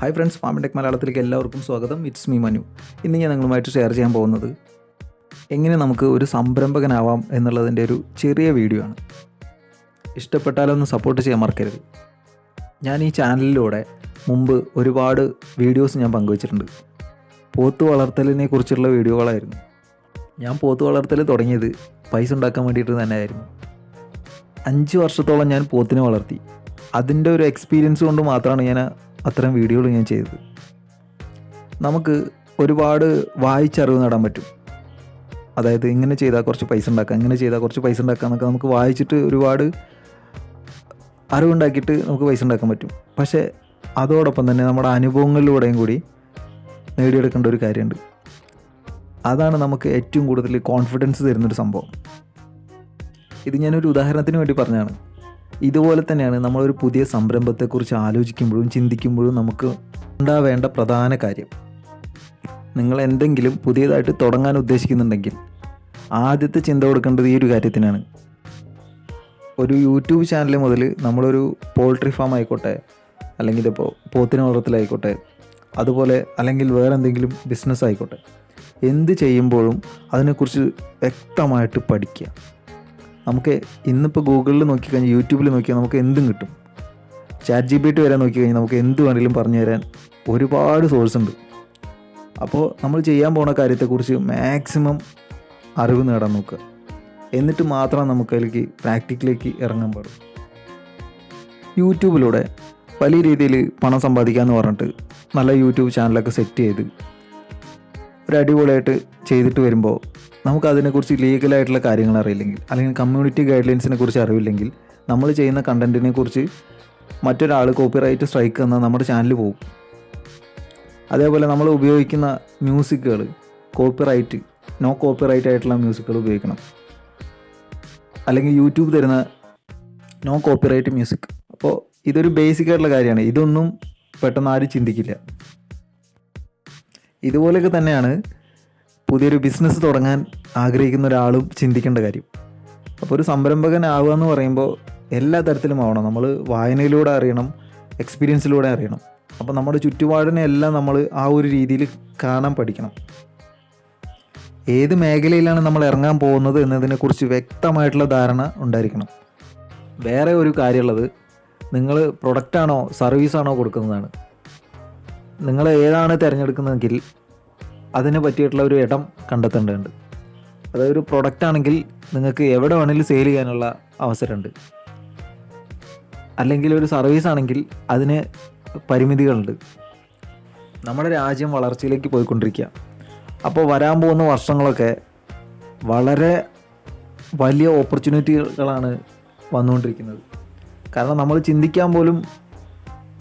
Hi friends famine tech മലയാളത്തിലേക്ക് എല്ലാവർക്കും സ്വാഗതം. ഇറ്റ്സ് മീ മനു ഇന്ന് ഞാൻ നിങ്ങളുമായിട്ട് ഷെയർ ചെയ്യാൻ പോകുന്നത് എങ്ങനെ നമുക്ക് ഒരു സംരംഭകനാവാം എന്നുള്ളതിന്റെ ഒരു ചെറിയ വീഡിയോ ആണ്. ഇഷ്ടപ്പെട്ടാലൊന്ന് സപ്പോർട്ട് ചെയ്യാൻ മറക്കരുത്. ഞാൻ ഈ ചാനലിലൂടെ മുമ്പ് ഒരുപാട് വീഡിയോസ് ഞാൻ പങ്കുവച്ചിട്ടുണ്ട്. പോത്ത് വളർത്തലിനെ കുറിച്ചുള്ള വീഡിയോകളായിരുന്നു. ഞാൻ പോത്ത് വളർത്തൽ തുടങ്ങിയത് പൈസ ഉണ്ടാക്കാൻ വേണ്ടിയിട്ട് തന്നെയായിരുന്നു. അഞ്ച് വർഷത്തോളം ഞാൻ പോത്തിനെ വളർത്തി. അതിന്റെ ഒരു എക്സ്പീരിയൻസ് കൊണ്ട് മാത്രമാണ് ഞാൻ അത്തരം വീഡിയോകൾ ഞാൻ ചെയ്തത്. നമുക്ക് ഒരുപാട് വായിച്ചറിവ് നേടാൻ പറ്റും. അതായത് ഇങ്ങനെ ചെയ്താൽ കുറച്ച് പൈസ ഉണ്ടാക്കാം ഇങ്ങനെ ചെയ്താൽ കുറച്ച് പൈസ ഉണ്ടാക്കാം എന്നൊക്കെ നമുക്ക് വായിച്ചിട്ട് ഒരുപാട് അറിവുണ്ടാക്കിയിട്ട് നമുക്ക് പൈസ ഉണ്ടാക്കാൻ പറ്റും. പക്ഷേ അതോടൊപ്പം തന്നെ നമ്മുടെ അനുഭവങ്ങളിലൂടെയും കൂടി നേടിയെടുക്കേണ്ട ഒരു കാര്യമുണ്ട്. അതാണ് നമുക്ക് ഏറ്റവും കൂടുതൽ കോൺഫിഡൻസ് തരുന്നൊരു സംഭവം. ഇത് ഞാനൊരു ഉദാഹരണത്തിന് വേണ്ടി പറഞ്ഞതാണ്. ഇതുപോലെ തന്നെയാണ് നമ്മളൊരു പുതിയ സംരംഭത്തെക്കുറിച്ച് ആലോചിക്കുമ്പോഴും ചിന്തിക്കുമ്പോഴും നമുക്ക് ഉണ്ടാവേണ്ട പ്രധാന കാര്യം. നിങ്ങൾ എന്തെങ്കിലും പുതിയതായിട്ട് തുടങ്ങാൻ ഉദ്ദേശിക്കുന്നുണ്ടെങ്കിൽ ആദ്യത്തെ ചിന്ത കൊടുക്കേണ്ടത് ഈ ഒരു കാര്യത്തിനാണ്. ഒരു യൂട്യൂബ് ചാനൽ മുതൽ നമ്മളൊരു പോൾട്രി ഫാം ആയിക്കോട്ടെ അല്ലെങ്കിൽ ഇപ്പോൾ പോത്തിന് വളർത്തലായിക്കോട്ടെ അതുപോലെ അല്ലെങ്കിൽ വേറെ എന്തെങ്കിലും ബിസിനസ് ആയിക്കോട്ടെ എന്ത് ചെയ്യുമ്പോഴും അതിനെക്കുറിച്ച് വ്യക്തമായിട്ട് പഠിക്കുക. നമുക്ക് ഇന്നിപ്പോൾ ഗൂഗിളിൽ നോക്കിക്കഴിഞ്ഞാൽ യൂട്യൂബിൽ നോക്കിയാൽ നമുക്ക് എന്തും കിട്ടും. ചാറ്റ് ജി ബി ടി വരെ നോക്കിക്കഴിഞ്ഞാൽ നമുക്ക് എന്ത് വേണമെങ്കിലും പറഞ്ഞു തരാൻ ഒരുപാട് സോഴ്സ് ഉണ്ട്. അപ്പോൾ നമ്മൾ ചെയ്യാൻ പോണ കാര്യത്തെക്കുറിച്ച് മാക്സിമം അറിവ് നേടാൻ നോക്കുക. എന്നിട്ട് മാത്രം നമുക്ക് അതിലേക്ക് പ്രാക്ടിക്കലേക്ക് ഇറങ്ങാൻ പാടും യൂട്യൂബിലൂടെ വലിയ രീതിയിൽ പണം സമ്പാദിക്കാമെന്ന് പറഞ്ഞിട്ട് നല്ല യൂട്യൂബ് ചാനലൊക്കെ സെറ്റ് ചെയ്ത് ഒരു അടിപൊളിയായിട്ട് ചെയ്തിട്ട് വരുമ്പോൾ നമുക്ക് അതിനെക്കുറിച്ച് ലീഗലായിട്ടുള്ള കാര്യങ്ങൾ അറിയില്ലെങ്കിൽ അല്ലെങ്കിൽ കമ്മ്യൂണിറ്റി ഗൈഡ് ലൈൻസിനെ കുറിച്ച് അറിവില്ലെങ്കിൽ നമ്മൾ ചെയ്യുന്ന കണ്ടന്റിനെ കുറിച്ച് മറ്റൊരാൾ കോപ്പിറൈറ്റ് സ്ട്രൈക്ക് എന്ന നമ്മുടെ ചാനൽ പോകും അതേപോലെ നമ്മൾ ഉപയോഗിക്കുന്ന മ്യൂസിക്കുകൾ കോപ്പിറൈറ്റ് നോ കോപ്പിറൈറ്റ് ആയിട്ടുള്ള മ്യൂസിക്കുകൾ ഉപയോഗിക്കണം. അല്ലെങ്കിൽ യൂട്യൂബ് തരുന്ന നോ കോപ്പിറൈറ്റ് മ്യൂസിക് അപ്പോൾ ഇതൊരു ബേസിക് ആയിട്ടുള്ള കാര്യമാണ്. ഇതൊന്നും പെട്ടെന്ന് ആരും ചിന്തിക്കില്ല. ഇതുപോലെയൊക്കെ തന്നെയാണ് പുതിയൊരു ബിസിനസ് തുടങ്ങാൻ ആഗ്രഹിക്കുന്ന ഒരാളും ചിന്തിക്കേണ്ട കാര്യം. അപ്പോൾ ഒരു സംരംഭകൻ ആവുക എന്ന് പറയുമ്പോൾ എല്ലാ തരത്തിലും ആവണം. നമ്മൾ വായനയിലൂടെ അറിയണം എക്സ്പീരിയൻസിലൂടെ അറിയണം. അപ്പോൾ നമ്മുടെ ചുറ്റുപാടിനെ എല്ലാം നമ്മൾ ആ ഒരു രീതിയിൽ കാണാൻ പഠിക്കണം. ഏത് മേഖലയിലാണ് നമ്മൾ ഇറങ്ങാൻ പോകുന്നത് എന്നതിനെക്കുറിച്ച് വ്യക്തമായിട്ടുള്ള ധാരണ ഉണ്ടായിരിക്കണം. വേറെ ഒരു കാര്യമുള്ളത് നിങ്ങൾ പ്രൊഡക്റ്റാണോ സർവീസാണോ കൊടുക്കുന്നതാണ്. നിങ്ങൾ ഏതാണ് തിരഞ്ഞെടുക്കുന്നതെങ്കിൽ അതിന് പറ്റിയിട്ടുള്ള ഒരു ഇടം കണ്ടെത്തേണ്ടതുണ്ട്. അതായത് ഒരു പ്രൊഡക്റ്റ് ആണെങ്കിൽ നിങ്ങൾക്ക് എവിടെ വേണമെങ്കിലും സെയിൽ ചെയ്യാനുള്ള അവസരമുണ്ട്. അല്ലെങ്കിൽ ഒരു സർവീസ് ആണെങ്കിൽ അതിന് പരിമിതികളുണ്ട്. നമ്മുടെ രാജ്യം വളർച്ചയിലേക്ക് പോയിക്കൊണ്ടിരിക്കുക. അപ്പോൾ വരാൻ പോകുന്ന വർഷങ്ങളൊക്കെ വളരെ വലിയ ഓപ്പർച്യൂണിറ്റികളാണ് വന്നുകൊണ്ടിരിക്കുന്നത്. കാരണം നമ്മൾ ചിന്തിക്കാൻ പോലും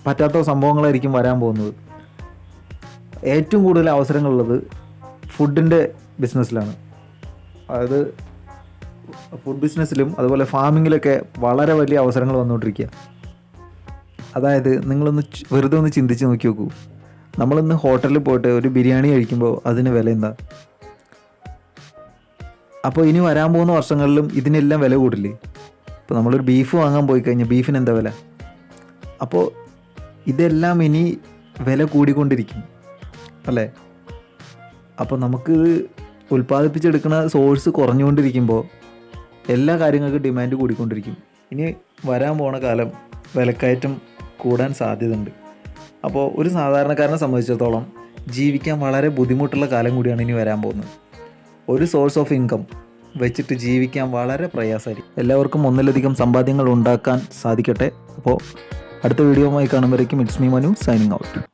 പറ്റാത്ത സംഭവങ്ങളായിരിക്കും വരാൻ പോകുന്നത്. ഏറ്റവും കൂടുതൽ അവസരങ്ങളുള്ളത് ഫുഡിന്റെ ബിസിനസ്സിലാണ് അതായത് ഫുഡ് ബിസിനസ്സിലും അതുപോലെ ഫാമിങ്ങിലൊക്കെ വളരെ വലിയ അവസരങ്ങൾ വന്നുകൊണ്ടിരിക്കുക അതായത് നിങ്ങളൊന്ന് വെറുതെ ഒന്ന് ചിന്തിച്ച് നോക്കി നോക്കൂ. നമ്മളിന്ന് ഹോട്ടലിൽ പോയിട്ട് ഒരു ബിരിയാണി കഴിക്കുമ്പോൾ അതിന് വില എന്താ? അപ്പോൾ ഇനി വരാൻ പോകുന്ന വർഷങ്ങളിലും ഇതിനെല്ലാം വില കൂടില്ലേ? ഇപ്പോൾ നമ്മളൊരു ബീഫ് വാങ്ങാൻ പോയി കഴിഞ്ഞാൽ ബീഫിന് എന്താ വില? അപ്പോൾ ഇതെല്ലാം ഇനി വില കൂടിക്കൊണ്ടിരിക്കും. അല്ലേ? അപ്പോൾ നമുക്ക് ഉൽപ്പാദിപ്പിച്ചെടുക്കുന്ന സോഴ്സ് കുറഞ്ഞുകൊണ്ടിരിക്കുമ്പോൾ എല്ലാ കാര്യങ്ങൾക്കും ഡിമാൻഡ് കൂടിക്കൊണ്ടിരിക്കും. ഇനി വരാൻ പോണ കാലം വിലക്കയറ്റം കൂടാൻ സാധ്യതയുണ്ട്. അപ്പോൾ ഒരു സാധാരണക്കാരനെ സംബന്ധിച്ചിടത്തോളം ജീവിക്കാൻ വളരെ ബുദ്ധിമുട്ടുള്ള കാലം കൂടിയാണ് ഇനി വരാൻ പോകുന്നത്. ഒരു സോഴ്സ് ഓഫ് ഇൻകം വെച്ചിട്ട് ജീവിക്കാൻ വളരെ പ്രയാസമായിരിക്കും. എല്ലാവർക്കും ഒന്നിലധികം സമ്പാദ്യങ്ങൾ ഉണ്ടാക്കാൻ സാധിക്കട്ടെ. അപ്പോൾ അടുത്ത വീഡിയോയുമായി കാണുമ്പോഴേക്കും it's me Manu signing out